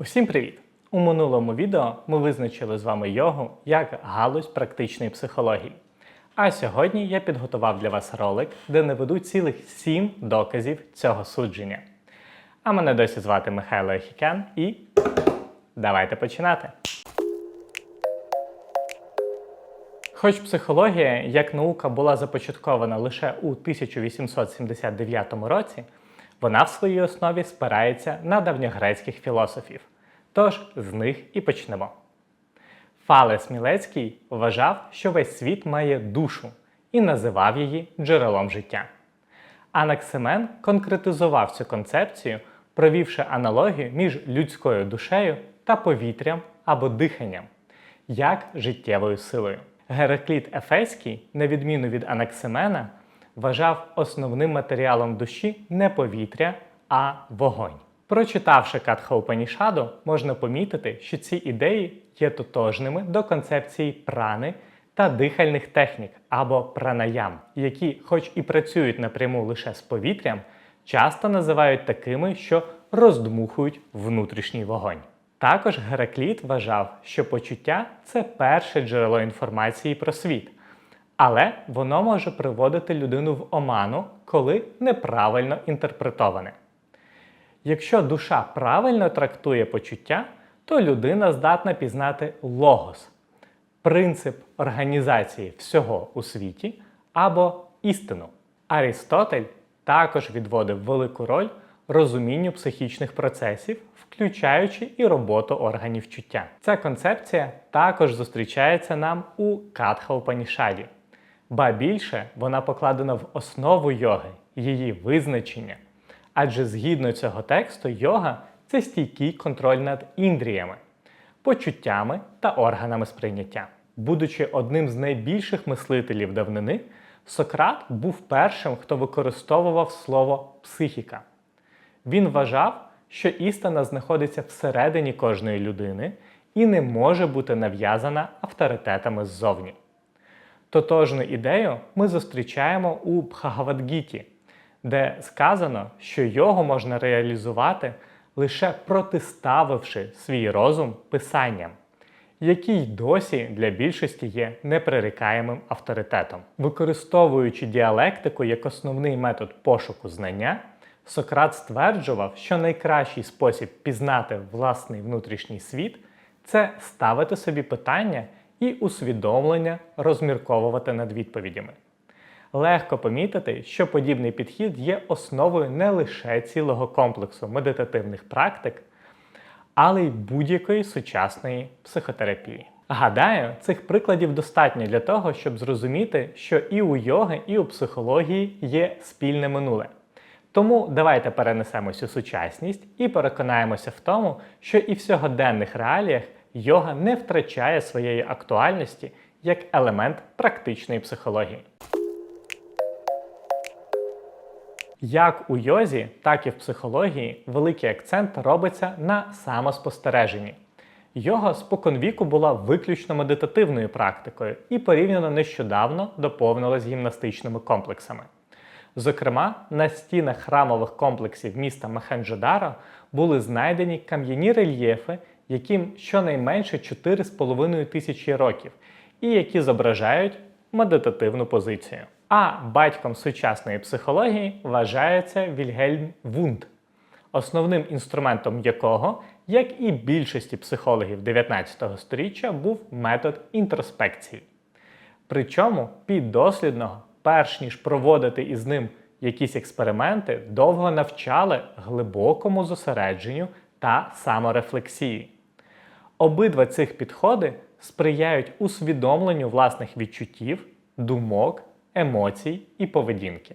Усім привіт! У минулому відео ми визначили з вами йогу як галузь практичної психології. А сьогодні я підготував для вас ролик, де наведу цілих 7 доказів цього судження. А мене досі звати Михайло Ахікян і давайте починати. Хоч психологія як наука була започаткована лише у 1879 році, вона в своїй основі спирається на давньогрецьких філософів. Тож з них і почнемо. Фалес Мілецький вважав, що весь світ має душу і називав її джерелом життя. Анаксимен конкретизував цю концепцію, провівши аналогію між людською душею та повітрям або диханням, як життєвою силою. Геракліт Ефеський, на відміну від Анаксимена, вважав основним матеріалом душі не повітря, а вогонь. Прочитавши Катха Упанішаду, можна помітити, що ці ідеї є тотожними до концепції прани та дихальних технік або пранаям, які, хоч і працюють напряму лише з повітрям, часто називають такими, що роздмухують внутрішній вогонь. Також Геракліт вважав, що почуття це перше джерело інформації про світ, але воно може приводити людину в оману, коли неправильно інтерпретоване. Якщо душа правильно трактує почуття, то людина здатна пізнати логос, принцип організації всього у світі або істину. Арістотель також відводив велику роль розумінню психічних процесів, включаючи і роботу органів чуття. Ця концепція також зустрічається нам у Катха Упанішаді. Ба більше вона покладена в основу йоги, її визначення. Адже згідно цього тексту, йога це стійкий контроль над індріями, почуттями та органами сприйняття. Будучи одним з найбільших мислителів давнини, Сократ був першим, хто використовував слово психіка. Він вважав, що істина знаходиться всередині кожної людини і не може бути нав'язана авторитетами ззовні. Тотожну ідею ми зустрічаємо у Бхагавадгіті, де сказано, що його можна реалізувати лише протиставивши свій розум писанням, який досі для більшості є непрерікаємим авторитетом. Використовуючи діалектику як основний метод пошуку знання, Сократ стверджував, що найкращий спосіб пізнати власний внутрішній світ це ставити собі питання і усвідомлення розмірковувати над відповідями. Легко помітити, що подібний підхід є основою не лише цілого комплексу медитативних практик, але й будь-якої сучасної психотерапії. Гадаю, цих прикладів достатньо для того, щоб зрозуміти, що і у йоги, і у психології є спільне минуле. Тому давайте перенесемось у сучасність і переконаємося в тому, що і в сьогоденних реаліях йога не втрачає своєї актуальності як елемент практичної психології. Як у йозі, так і в психології великий акцент робиться на самоспостереженні. Йога споконвіку була виключно медитативною практикою і порівняно нещодавно доповнилась гімнастичними комплексами. Зокрема, на стінах храмових комплексів міста Махенджодаро були знайдені кам'яні рельєфи, яким щонайменше 4,5 тисячі років, і які зображають медитативну позицію. А батьком сучасної психології вважається Вільгельм Вунд, основним інструментом якого, як і більшості психологів 19 століття, був метод інтроспекції. Причому піддослідного, перш ніж проводити із ним якісь експерименти, довго навчали глибокому зосередженню та саморефлексії. Обидва цих підходи сприяють усвідомленню власних відчуттів, думок емоцій і поведінки.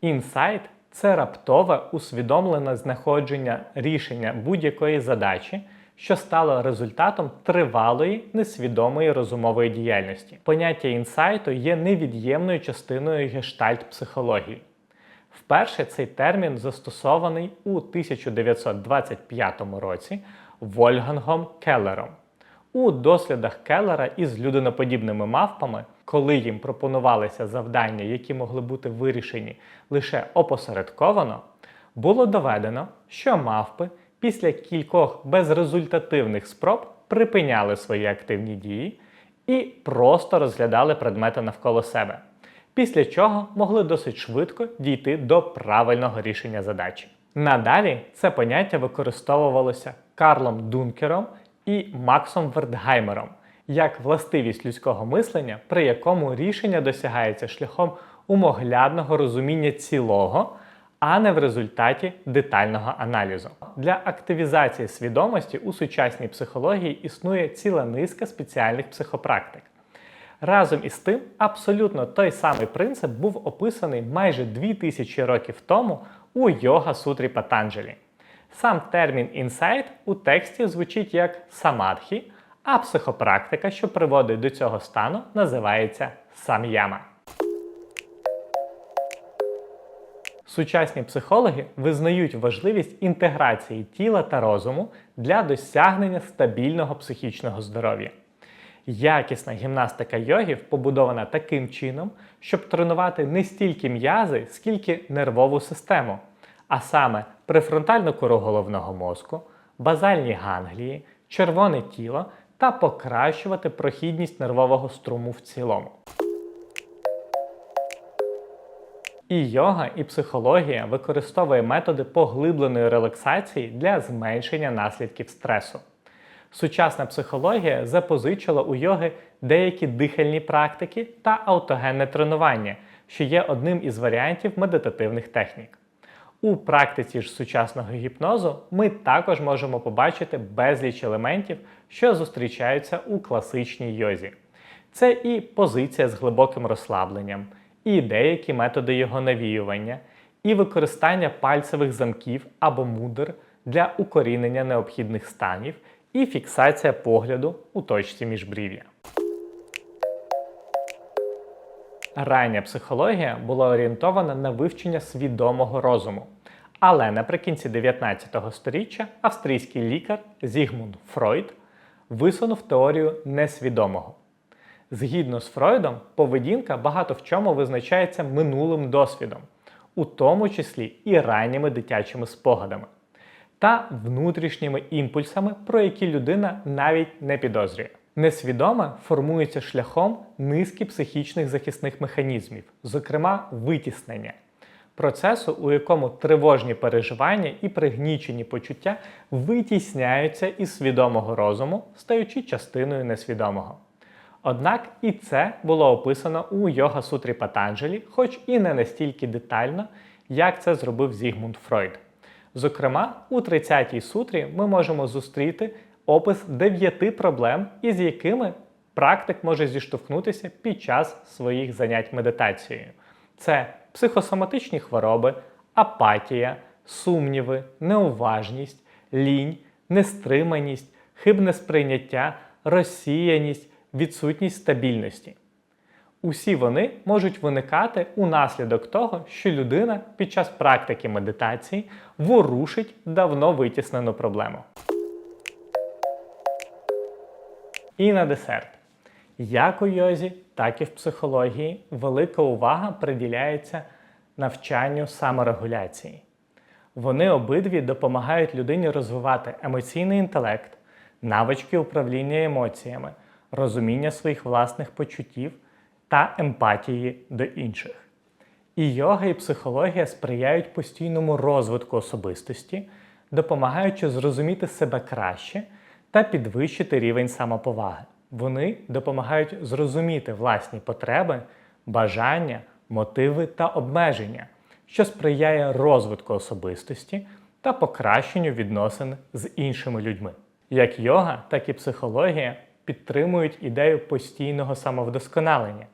Інсайт це раптове усвідомлене знаходження рішення будь-якої задачі, що стало результатом тривалої несвідомої розумової діяльності. Поняття інсайту є невід'ємною частиною гештальт-психології. Вперше цей термін застосований у 1925 році Вольгангом Келлером. У дослідах Келлера із людиноподібними мавпами, коли їм пропонувалися завдання, які могли бути вирішені лише опосередковано, було доведено, що мавпи після кількох безрезультативних спроб припиняли свої активні дії і просто розглядали предмети навколо себе, після чого могли досить швидко дійти до правильного рішення задачі. Надалі це поняття використовувалося Карлом Дункером і Максом Вертгаймером як властивість людського мислення, при якому рішення досягається шляхом умоглядного розуміння цілого, а не в результаті детального аналізу. Для активізації свідомості у сучасній психології існує ціла низка спеціальних психопрактик. Разом із тим, абсолютно той самий принцип був описаний майже 2000 років тому у Йога Сутрі Патанджелі. Сам термін інсайт у тексті звучить як самадхі, а психопрактика, що приводить до цього стану, називається сам'яма. Сучасні психологи визнають важливість інтеграції тіла та розуму для досягнення стабільного психічного здоров'я. Якісна гімнастика йогів побудована таким чином, щоб тренувати не стільки м'язи, скільки нервову систему, а саме префронтальну кору головного мозку, базальні ганглії, червоне тіло та покращувати прохідність нервового струму в цілому. І йога, і психологія використовує методи поглибленої релаксації для зменшення наслідків стресу. Сучасна психологія запозичила у йоги деякі дихальні практики та автогенне тренування, що є одним із варіантів медитативних технік. У практиці ж сучасного гіпнозу ми також можемо побачити безліч елементів, що зустрічаються у класичній йозі. Це і позиція з глибоким розслабленням, і деякі методи його навіювання, і використання пальцевих замків або мудр для укорінення необхідних станів, і фіксація погляду у точці міжбрів'я. Рання психологія була орієнтована на вивчення свідомого розуму. Але наприкінці 19 століття австрійський лікар Зігмунд Фройд висунув теорію несвідомого. Згідно з Фройдом, поведінка багато в чому визначається минулим досвідом, у тому числі і ранніми дитячими спогадами, та внутрішніми імпульсами, про які людина навіть не підозрює. Несвідоме формується шляхом низки психічних захисних механізмів, зокрема витіснення. Процесу, у якому тривожні переживання і пригнічені почуття витісняються із свідомого розуму, стаючи частиною несвідомого. Однак і це було описано у Йога Сутрі Патанджелі, хоч і не настільки детально, як це зробив Зігмунд Фройд. Зокрема, у 30-й сутрі ми можемо зустріти опис дев'яти проблем, із якими практик може зіштовхнутися під час своїх занять медитацією. Це психосоматичні хвороби, апатія, сумніви, неуважність, лінь, нестриманість, хибне сприйняття, розсіяність, відсутність стабільності. Усі вони можуть виникати унаслідок того, що людина під час практики медитації ворушить давно витіснену проблему. І на десерт. Як у йозі, так і в психології велика увага приділяється навчанню саморегуляції. Вони обидві допомагають людині розвивати емоційний інтелект, навички управління емоціями, розуміння своїх власних почуттів та емпатії до інших. І йога і психологія сприяють постійному розвитку особистості, допомагаючи зрозуміти себе краще та підвищити рівень самоповаги. Вони допомагають зрозуміти власні потреби, бажання, мотиви та обмеження, що сприяє розвитку особистості та покращенню відносин з іншими людьми. Як йога, так і психологія підтримують ідею постійного самовдосконалення,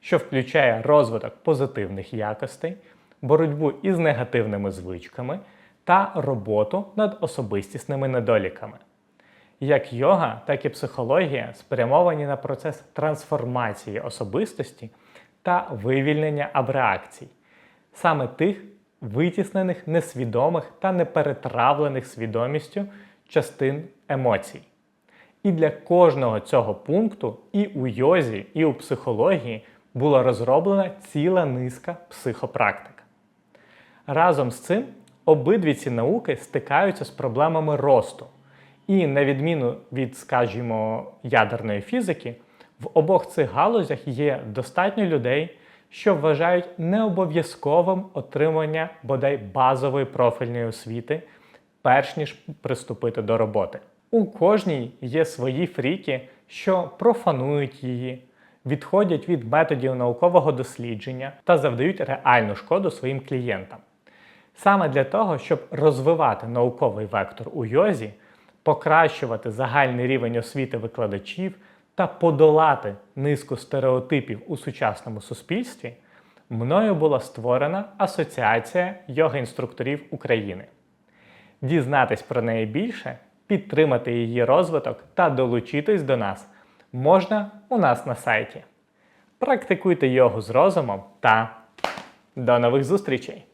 що включає розвиток позитивних якостей, боротьбу із негативними звичками та роботу над особистісними недоліками. Як йога, так і психологія спрямовані на процес трансформації особистості та вивільнення абреакцій, саме тих витіснених несвідомих та неперетравлених свідомістю частин емоцій. І для кожного цього пункту і у йозі, і у психології була розроблена ціла низка психопрактик. Разом з цим Обидві ці науки стикаються з проблемами росту. І на відміну від, скажімо, ядерної фізики, в обох цих галузях є достатньо людей, що вважають необов'язковим отримання бодай базової профільної освіти, перш ніж приступити до роботи. У кожній є свої фріки, що профанують її, відходять від методів наукового дослідження та завдають реальну шкоду своїм клієнтам. Саме для того, щоб розвивати науковий вектор у йозі, покращувати загальний рівень освіти викладачів та подолати низку стереотипів у сучасному суспільстві, мною була створена Асоціація йога-інструкторів України. Дізнатись про неї більше, підтримати її розвиток та долучитись до нас можна у нас на сайті. Практикуйте йогу з розумом та до нових зустрічей!